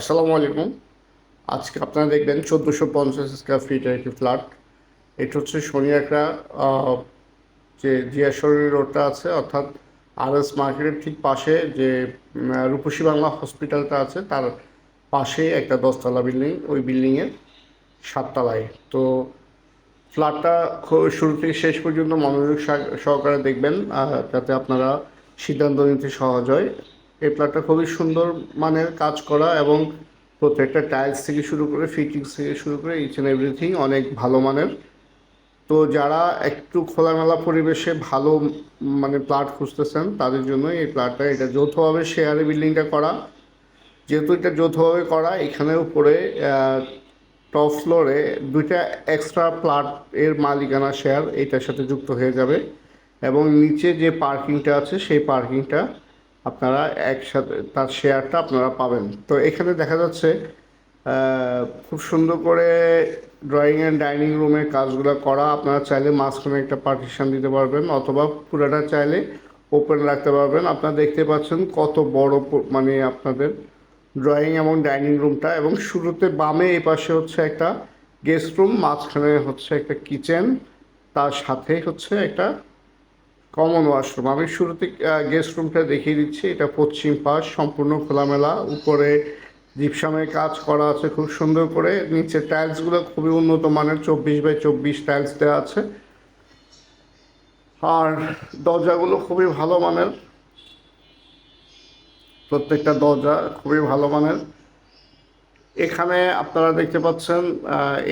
আসসালামু আলাইকুম। আজকে আপনারা দেখবেন চোদ্দোশো পঞ্চাশ স্কোয়ার ফিটের একটি ফ্ল্যাট এটা হচ্ছে শনিয়াকড়া যে জিয়াশরী রোডটা আছে, অর্থাৎ আর এস মার্কেটের ঠিক পাশে যে রূপসী বাংলা হসপিটালটা আছে, তার পাশে একটা দশতলা বিল্ডিং, ওই বিল্ডিংয়ের সাততলায়। তো ফ্ল্যাটটা শুরু থেকে শেষ পর্যন্ত মনোযোগ সহ- সহকারে দেখবেন যাতে আপনারা সিদ্ধান্ত নিতে সহজ হয়। এই ফ্ল্যাটটা খুবই সুন্দর মানের কাজ করা এবং প্রত্যেকটা টাইলস থেকে শুরু করে ফিটিংস থেকে শুরু করে ইচ অ্যান্ড এভরিথিং অনেক ভালো মানের। তো যারা একটু খোলামেলা পরিবেশে ভালো মানে ফ্ল্যাট খুঁজতেছেন, তাদের জন্য এই ফ্ল্যাটটা এটা যৌথভাবে শেয়ারে বিল্ডিংটা করা। যেহেতু এটা যৌথভাবে করা, এখানে উপরে টপ ফ্লোরে দুইটা এক্সট্রা ফ্ল্যাট এর মালিকানা শেয়ার এটার সাথে যুক্ত হয়ে যাবে। এবং নিচে যে পার্কিংটা আছে, সেই পার্কিংটা আপনারা একসাথে, তার শেয়ারটা আপনারা পাবেন। তো এখানে দেখা যাচ্ছে খুব সুন্দর করে ড্রয়িং অ্যান্ড ডাইনিং রুমের কাজগুলো করা। আপনারা চাইলে মাঝখানে একটা পার্টিশন দিতে পারবেন, অথবা পুরাটা চাইলে ওপেন রাখতে পারবেন। আপনারা দেখতে পাচ্ছেন কত বড় মানে আপনাদের ড্রয়িং এবং ডাইনিং রুমটা এবং শুরুতে বামে এই পাশে হচ্ছে একটা গেস্ট রুম মাঝখানে হচ্ছে একটা কিচেন তার সাথে হচ্ছে একটা কমন ওয়াশরুম আমি শুরুতে গেস্ট রুমটা দেখিয়ে দিচ্ছি। এটা পশ্চিম পাশ, সম্পূর্ণ খোলামেলা। উপরে জিপসামের কাজ করা আছে খুব সুন্দর করে। নিচে টাইলসগুলো খুবই উন্নত মানের, চব্বিশ বাই চব্বিশ টাইলস দেওয়া আছে। আর দরজাগুলো খুবই ভালো মানের। প্রত্যেকটা দরজা খুবই ভালো মানের। এখানে আপনারা দেখতে পাচ্ছেন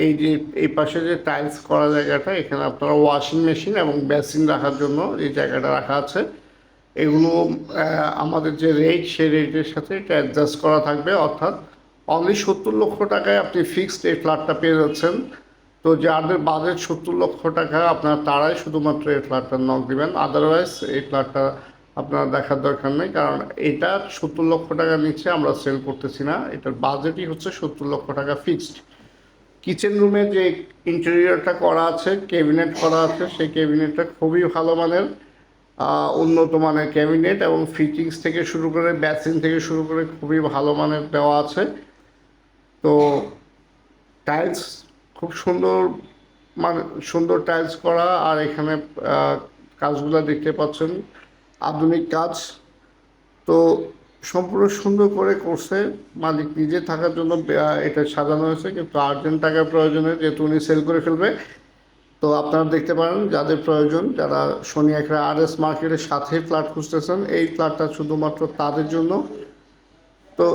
এই যে, এই পাশে যে টাইলস করা জায়গাটা, এখানে আপনারা ওয়াশিং মেশিন এবং বেসিন রাখার জন্য এই জায়গাটা রাখা আছে, এগুলো আমাদের যে রেট সেই রেটের সাথে এটা অ্যাডজাস্ট করা থাকবে। অর্থাৎ অনলি সত্তর লক্ষ টাকায় আপনি ফিক্সড এই ফ্ল্যাটটা পেয়ে যাচ্ছেন। তো যাদের বাজেট সত্তর লক্ষ টাকা, আপনারা তারাই শুধুমাত্র এই ফ্ল্যাটটা নক দিবেন। আদারওয়াইজ এই ফ্ল্যাটটা আপনারা দেখার দরকার নেই, কারণ এটা সত্তর লক্ষ টাকা নিচে আমরা সেল করতেছি না। এটার বাজেটই হচ্ছে সত্তর লক্ষ টাকা ফিক্সড কিচেন রুমে যে ইন্টেরিয়রটা করা আছে ক্যাবিনেট করা আছে, সেই ক্যাবিনেটটা খুবই ভালো মানের উন্নত মানের ক্যাবিনেট এবং ফিটিংস থেকে শুরু করে ব্যাসিন থেকে শুরু করে খুবই ভালো মানের দেওয়া আছে। তো টাইলস খুব সুন্দর মানে সুন্দর টাইলস করা, আর এখানে কাজগুলো দেখতে পাচ্ছেন। আধুনিক কাজ। তো সম্পূর্ণ সুন্দর করে করছে। মালিক নিজে থাকার জন্য এটা সাজানো হয়েছে, কিন্তু আর্জেন্ট টাকার প্রয়োজনে যেহেতু উনি সেল করে ফেলবে। তো আপনারা দেখতে পারেন যাদের প্রয়োজন, যারা শনি একরা আর এস মার্কেটের সাথে ফ্ল্যাট খুঁজতেছেন, এই ফ্ল্যাটটা শুধুমাত্র তাদের জন্য। তো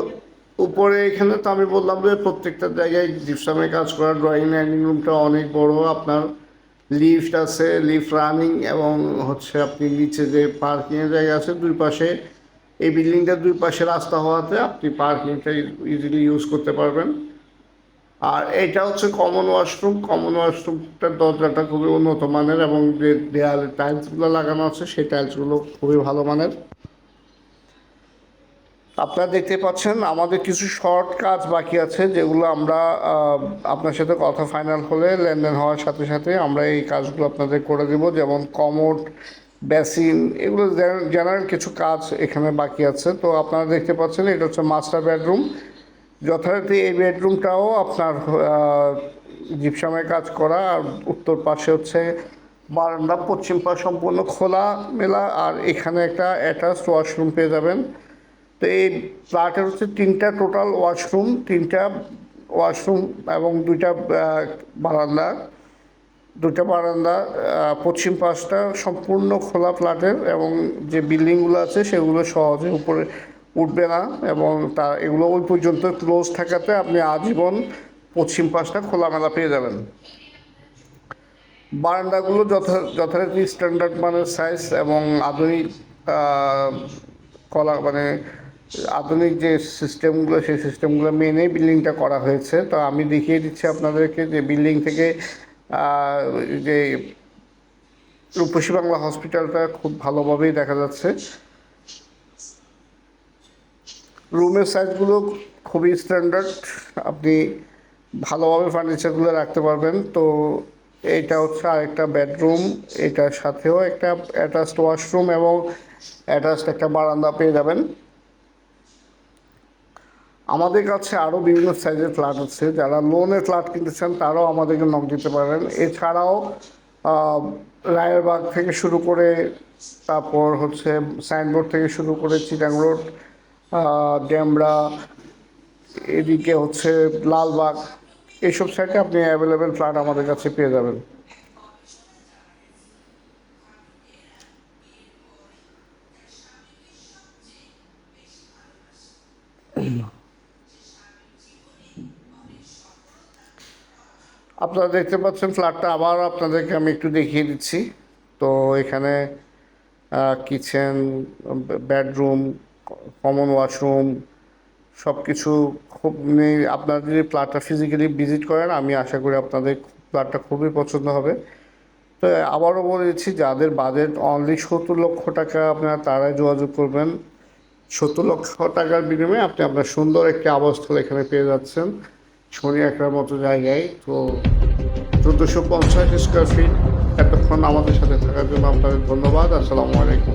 উপরে এখানে তো আমি বললাম যে প্রত্যেকটা জায়গায় জিপসামে কাজ করা ড্রয়িং ডাইনিং রুমটা অনেক বড়। আপনার লিফট আছে, লিফট রানিং এবং হচ্ছে আপনি নিচে যে পার্কিংয়ের জায়গা আছে দুই পাশে, এই বিল্ডিংটার দুই পাশে রাস্তা হওয়াতে আপনি পার্কিংটা ইজিলি ইউজ করতে পারবেন। আর এটা হচ্ছে কমন ওয়াশরুম কমন ওয়াশরুমটার দরজাটা খুবই উন্নত মানের এবং যে দেয়ালে টাইলসগুলো লাগানো আছে, সেই টাইলসগুলো খুবই ভালো মানের। আপনারা দেখতে পাচ্ছেন, আমাদের কিছু শর্ট কাজ বাকি আছে, যেগুলো আমরা আপনার সাথে কথা ফাইনাল হলে লেনদেন হওয়ার সাথে সাথে আমরা এই কাজগুলো আপনাদের করে দেব, যেমন কমোট বেসিন এগুলো জেনারেল কিছু কাজ এখানে বাকি আছে। তো আপনারা দেখতে পাচ্ছেন, এটা হচ্ছে মাস্টার বেডরুম যথারীতি এই বেডরুমটাও আপনার জিপসামের কাজ করা, আর উত্তর পাশে হচ্ছে বারান্দা, পশ্চিম পাশ সম্পূর্ণ খোলা মেলা আর এখানে একটা অ্যাটাচ ওয়াশরুম পেয়ে যাবেন। তো এই ফ্ল্যাটের হচ্ছে তিনটা টোটাল ওয়াশরুম তিনটা ওয়াশরুম এবং দুইটা বারান্দা। দুইটা বারান্দা পশ্চিম পাশটা সম্পূর্ণ খোলা ফ্ল্যাটের এবং যে বিল্ডিংগুলো আছে সেগুলো সহজে উপরে উঠবে না এবং তা, এগুলো ওই পর্যন্ত ক্লোজ থাকাতে আপনি আজীবন পশ্চিম পাশটা খোলামেলা পেয়ে যাবেন। বারান্দাগুলো যথা, যথারীতি স্ট্যান্ডার্ড মানের সাইজ এবং আধুনিক কলা মানে আধুনিক যে সিস্টেমগুলো সেই সিস্টেমগুলো মেনেই বিল্ডিংটা করা হয়েছে। তো আমি দেখিয়ে দিচ্ছি আপনাদেরকে যে বিল্ডিং থেকে যে রূপসী বাংলা হসপিটালটা খুব ভালোভাবেই দেখা যাচ্ছে। রুমের সাইজগুলো খুবই স্ট্যান্ডার্ড আপনি ভালোভাবে ফার্নিচারগুলো রাখতে পারবেন। তো এইটা হচ্ছে আরেকটা বেডরুম এটার সাথেও একটা অ্যাটাচড ওয়াশরুম এবং অ্যাটাচড একটা বারান্দা পেয়ে যাবেন। আমাদের কাছে আরও বিভিন্ন সাইজের ফ্ল্যাট আছে। যারা লোনের ফ্ল্যাট কিনতে চান, তারাও আমাদেরকে নক দিতে পারেন। এছাড়াও রায়েরবাগ থেকে শুরু করে, তারপর হচ্ছে সাইনবোর্ড থেকে শুরু করে চিটাং রোড ড্যামরা এদিকে হচ্ছে লালবাগ এইসব সাইটে আপনি অ্যাভেলেবেল ফ্ল্যাট আমাদের কাছে পেয়ে যাবেন। আপনারা দেখতে পাচ্ছেন ফ্ল্যাটটা আবার আপনাদেরকে আমি একটু দেখিয়ে দিচ্ছি। তো এখানে কিচেন, বেডরুম, কমন ওয়াশরুম সব কিছু খুব নি- আপনারা যদি ফ্ল্যাটটা ফিজিক্যালি ভিজিট করেন, আমি আশা করি আপনাদের ফ্ল্যাটটা খুবই পছন্দ হবে। তো আবারও বলে দিচ্ছি, যাদের বাজেট অনলি সত্তর লক্ষ টাকা, আপনারা তারাই যোগাযোগ করবেন। সত্তর লক্ষ টাকার বিনিময়ে আপনি আপনার সুন্দর একটি আবাসস্থল এখানে পেয়ে যাচ্ছেন। শনি একটার মতো জায়গায় তো চোদ্দোশো পঞ্চাশ স্কোয়ার ফিট এতক্ষণ আমাদের সাথে থাকার জন্য আপনাদের ধন্যবাদ। আসসালামু আলাইকুম।